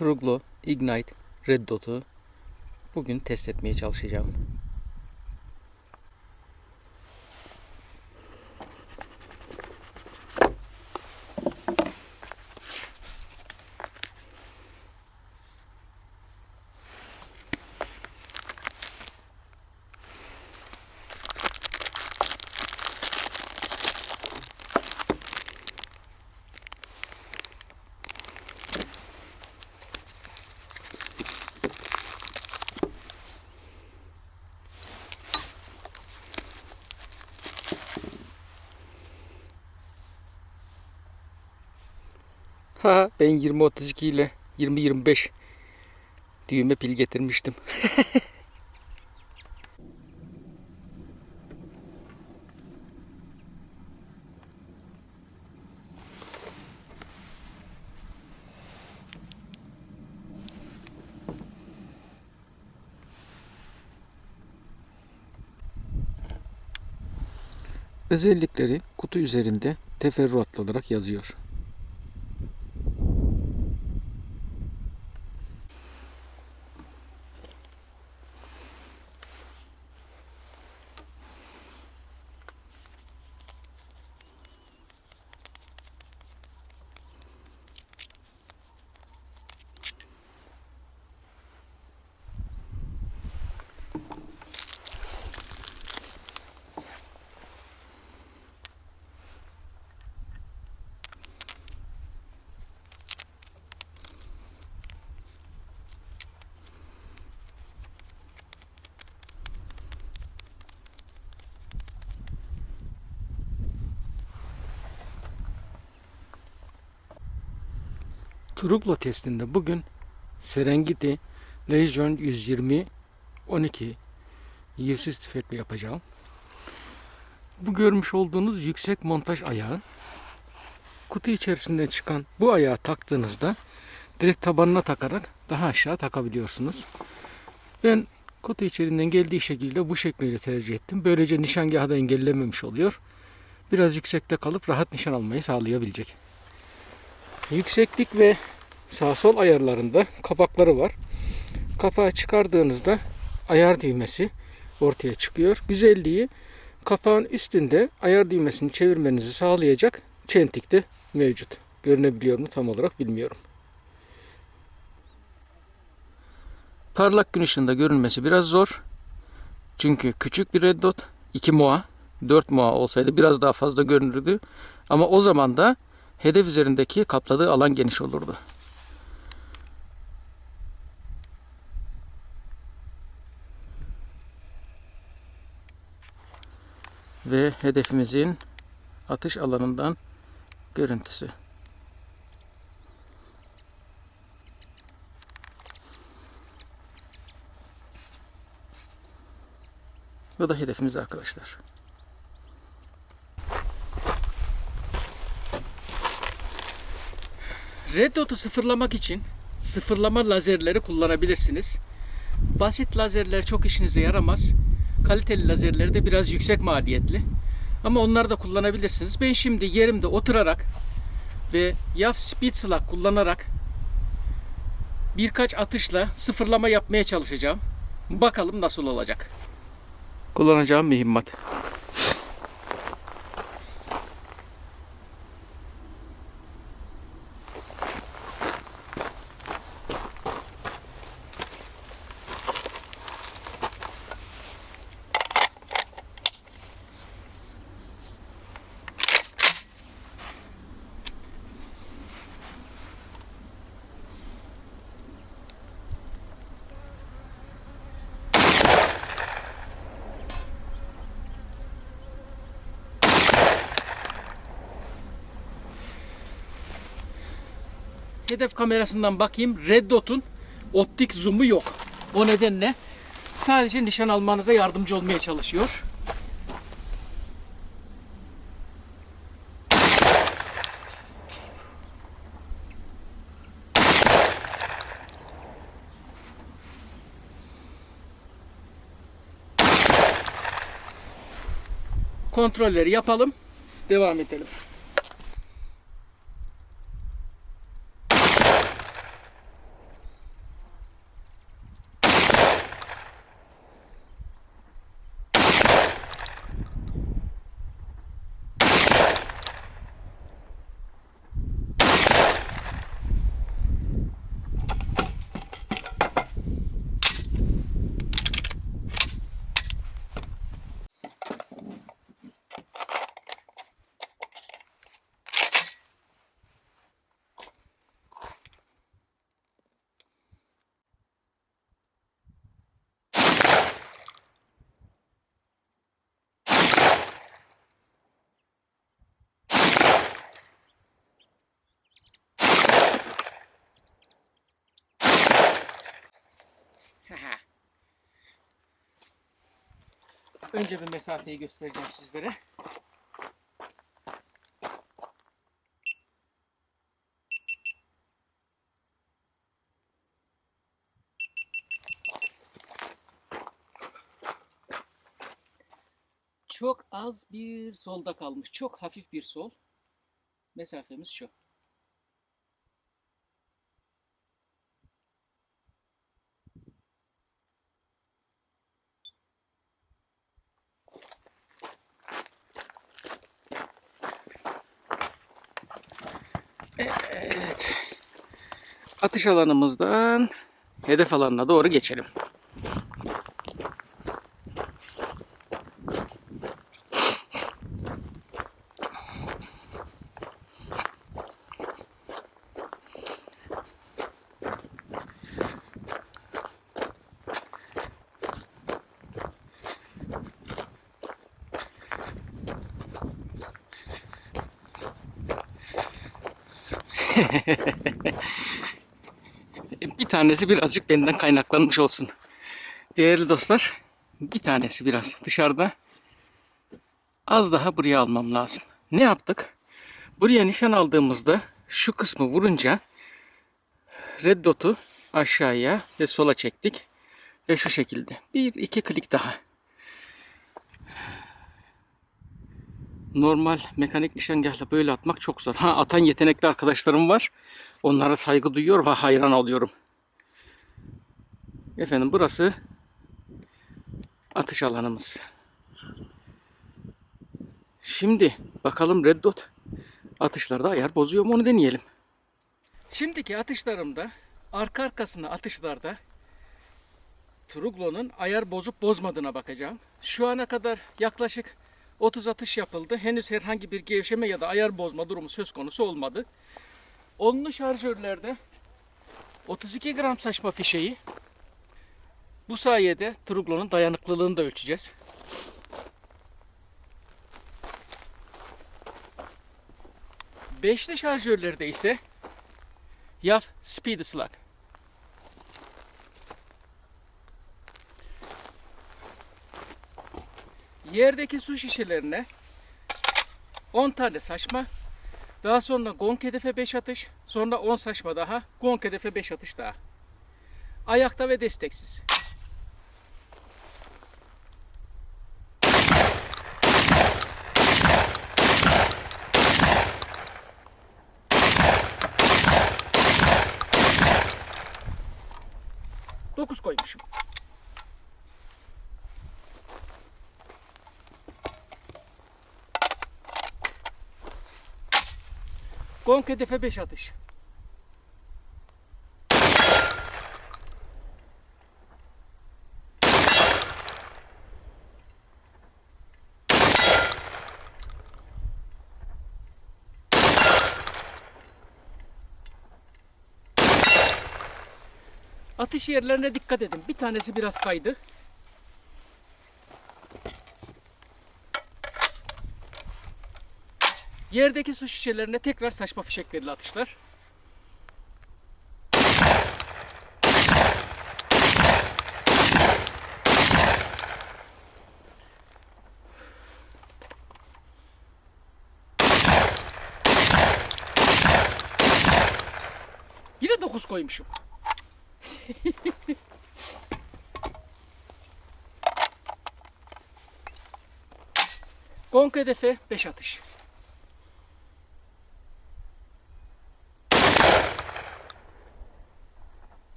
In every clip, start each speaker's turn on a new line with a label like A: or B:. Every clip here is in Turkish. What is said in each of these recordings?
A: Truglo Ignite Red Dot'u bugün test etmeye çalışacağım. Ha ben 20-32 ile 20-25 düğme pil getirmiştim. Özellikleri kutu üzerinde teferruatlı olarak yazıyor. Truglo testinde bugün Serengeti Legion 120 12 yivsiz tüfekle yapacağım. Bu görmüş olduğunuz yüksek montaj ayağı. Kutu içerisinden çıkan bu ayağı taktığınızda direkt tabanına takarak daha aşağı takabiliyorsunuz. Ben kutu içerisinden geldiği şekilde bu şekliyle tercih ettim. Böylece nişangahı da engellememiş oluyor. Biraz yüksekte kalıp rahat nişan almayı sağlayabilecek. Yükseklik ve sağ sol ayarlarında kapakları var. Kapağı çıkardığınızda ayar düğmesi ortaya çıkıyor. Güzelliği kapağın üstünde ayar düğmesini çevirmenizi sağlayacak çentik de mevcut. Görünebiliyor mu tam olarak bilmiyorum. Parlak gün ışığında görünmesi biraz zor. Çünkü küçük bir red dot. 2 moa, 4 moa olsaydı biraz daha fazla görünürdü. Ama o zaman da hedef üzerindeki kapladığı alan geniş olurdu. Ve hedefimizin atış alanından görüntüsü. Bu da hedefimiz arkadaşlar. Red Dot'u sıfırlamak için sıfırlama lazerleri kullanabilirsiniz. Basit lazerler çok işinize yaramaz. Kaliteli lazerler de biraz yüksek maliyetli. Ama onları da kullanabilirsiniz. Ben şimdi yerimde oturarak ve YAF Speed Slug kullanarak birkaç atışla sıfırlama yapmaya çalışacağım. Bakalım nasıl olacak. Kullanacağım mühimmat. Hedef kamerasından bakayım. Red Dot'un optik zoom'u yok. O nedenle sadece nişan almanıza yardımcı olmaya çalışıyor. Kontrolleri yapalım. Devam edelim. Önce bir mesafeyi göstereceğim sizlere. Çok az bir solda kalmış. Çok hafif bir sol. Mesafemiz şu. Atış alanımızdan hedef alanına doğru geçelim. bir tanesi birazcık benden kaynaklanmış olsun. Değerli dostlar, bir tanesi biraz dışarıda. Az daha buraya almam lazım. Ne yaptık? Buraya nişan aldığımızda şu kısmı vurunca red dot'u aşağıya ve sola çektik. Ve şu şekilde. Bir iki klik daha. Normal mekanik nişangahla böyle atmak çok zor. Ha atan yetenekli arkadaşlarım var. Onlara saygı duyuyor ve hayran oluyorum. Efendim burası atış alanımız. Şimdi bakalım Red Dot atışlarda ayar bozuyor mu onu deneyelim. Şimdiki atışlarımda arka arkasına atışlarda Truglo'nun ayar bozup bozmadığına bakacağım. Şu ana kadar yaklaşık 30 atış yapıldı. Henüz herhangi bir gevşeme ya da ayar bozma durumu söz konusu olmadı. Onlu şarjörlerde 32 gram saçma fişeği bu sayede Truglo'nun dayanıklılığını da ölçeceğiz. Beşli şarjörlerde ise YAF Speed Slug. Yerdeki su şişelerine 10 tane saçma, daha sonra gong hedefe 5 atış, sonra 10 saçma daha, gong hedefe 5 atış daha. Ayakta ve desteksiz. Dokuz koymuşum. Gong hedefe 5 atış. Atış yerlerine dikkat edin. Bir tanesi biraz kaydı. Yerdeki su şişelerine tekrar saçma fişeklerle atışlar. Yine 9 koymuşum. Gong hedefe 5 atış.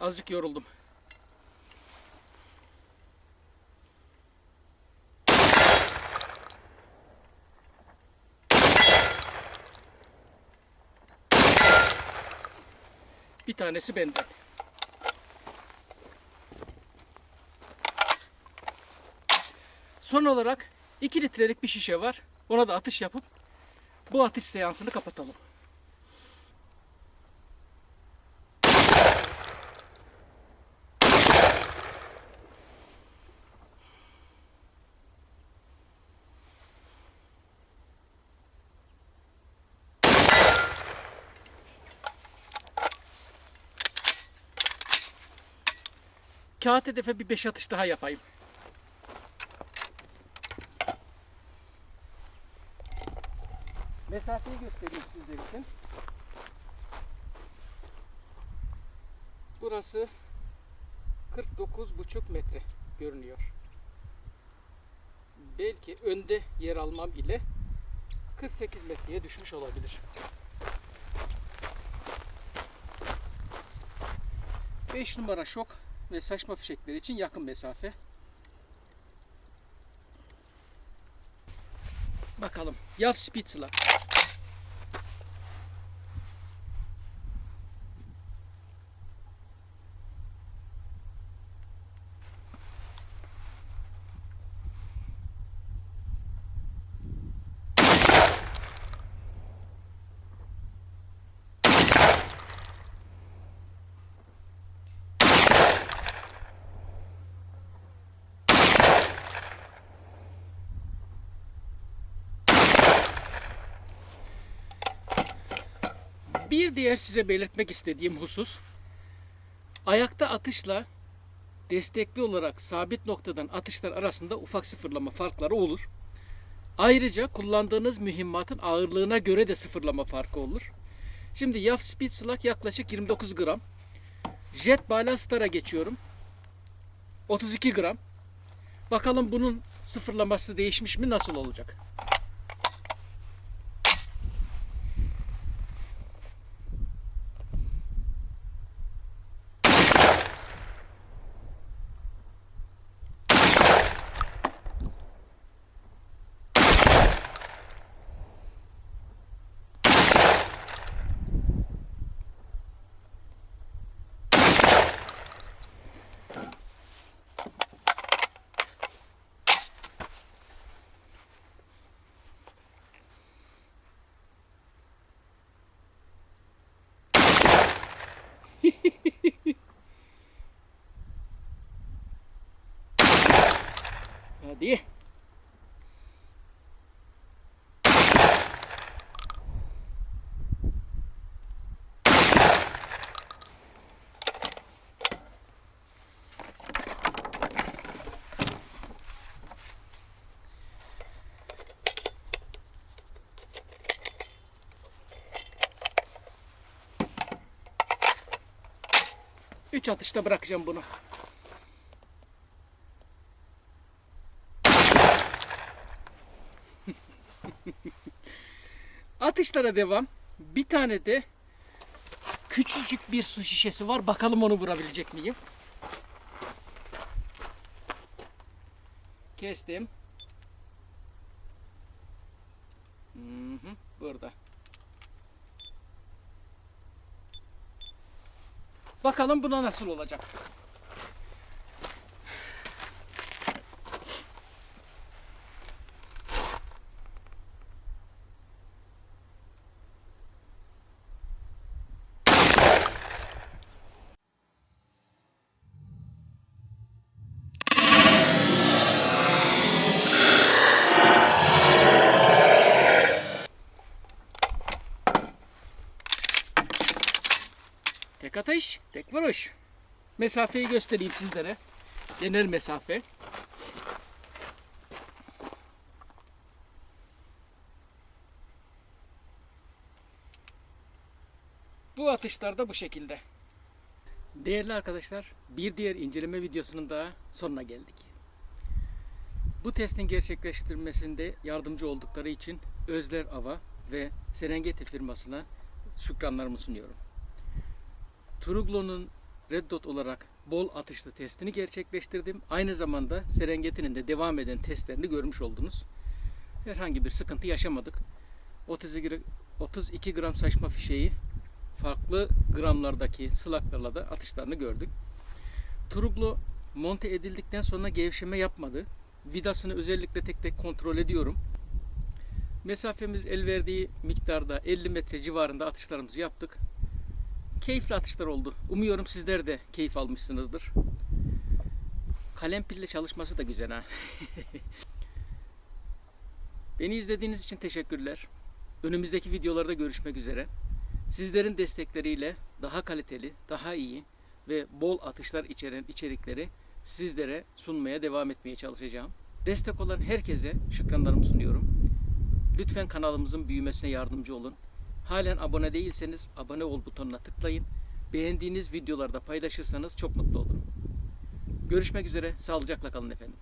A: Azıcık yoruldum. Bir tanesi benden. Son olarak 2 litrelik bir şişe var. Ona da atış yapıp bu atış seansını kapatalım. Kağıt hedefe bir 5 atış daha yapayım. Mesafeyi göstereyim sizler için. Burası 49,5 metre görünüyor. Belki önde yer almam ile 48 metreye düşmüş olabilir. 5 numara şok ve saçma fişekleri için yakın mesafe. Bakalım. Yav Spitzler. Bir diğer size belirtmek istediğim husus ayakta atışla destekli olarak sabit noktadan atışlar arasında ufak sıfırlama farkları olur. Ayrıca kullandığınız mühimmatın ağırlığına göre de sıfırlama farkı olur. Şimdi Yav Spitzlak yaklaşık 29 gram. Jet Ballastar'a geçiyorum. 32 gram. Bakalım bunun sıfırlaması değişmiş mi nasıl olacak? Cadê? Üç atışta bırakacağım bunu. Atışlara devam. Bir tane de küçücük bir su şişesi var. Bakalım onu vurabilecek miyim? Kestim. Bakalım buna nasıl olacak. Atış, tek vuruş. Mesafeyi göstereyim sizlere. Genel mesafe. Bu atışlar da bu şekilde. Değerli arkadaşlar, bir diğer inceleme videosunun daha sonuna geldik. Bu testin gerçekleştirilmesinde yardımcı oldukları için Özler Ava ve Serengeti firmasına şükranlarımı sunuyorum. Truglo'nun Red Dot olarak bol atışlı testini gerçekleştirdim. Aynı zamanda Serengeti'nin de devam eden testlerini görmüş oldunuz. Herhangi bir sıkıntı yaşamadık. 32, 32 gram saçma fişeği farklı gramlardaki slaklarla da atışlarını gördük. Truglo monte edildikten sonra gevşeme yapmadı. Vidasını özellikle tek tek kontrol ediyorum. Mesafemiz el verdiği miktarda 50 metre civarında atışlarımızı yaptık keyifli atışlar oldu. Umuyorum sizler de keyif almışsınızdır. Kalem pille çalışması da güzel ha. Beni izlediğiniz için teşekkürler. Önümüzdeki videolarda görüşmek üzere. Sizlerin destekleriyle daha kaliteli, daha iyi, ve bol atışlar içeren içerikleri sizlere sunmaya devam etmeye çalışacağım. Destek olan herkese şükranlarımı sunuyorum. Lütfen kanalımızın büyümesine yardımcı olun. Halen abone değilseniz abone ol butonuna tıklayın. Beğendiğiniz videolarda paylaşırsanız çok mutlu olurum. Görüşmek üzere, sağlıcakla kalın efendim.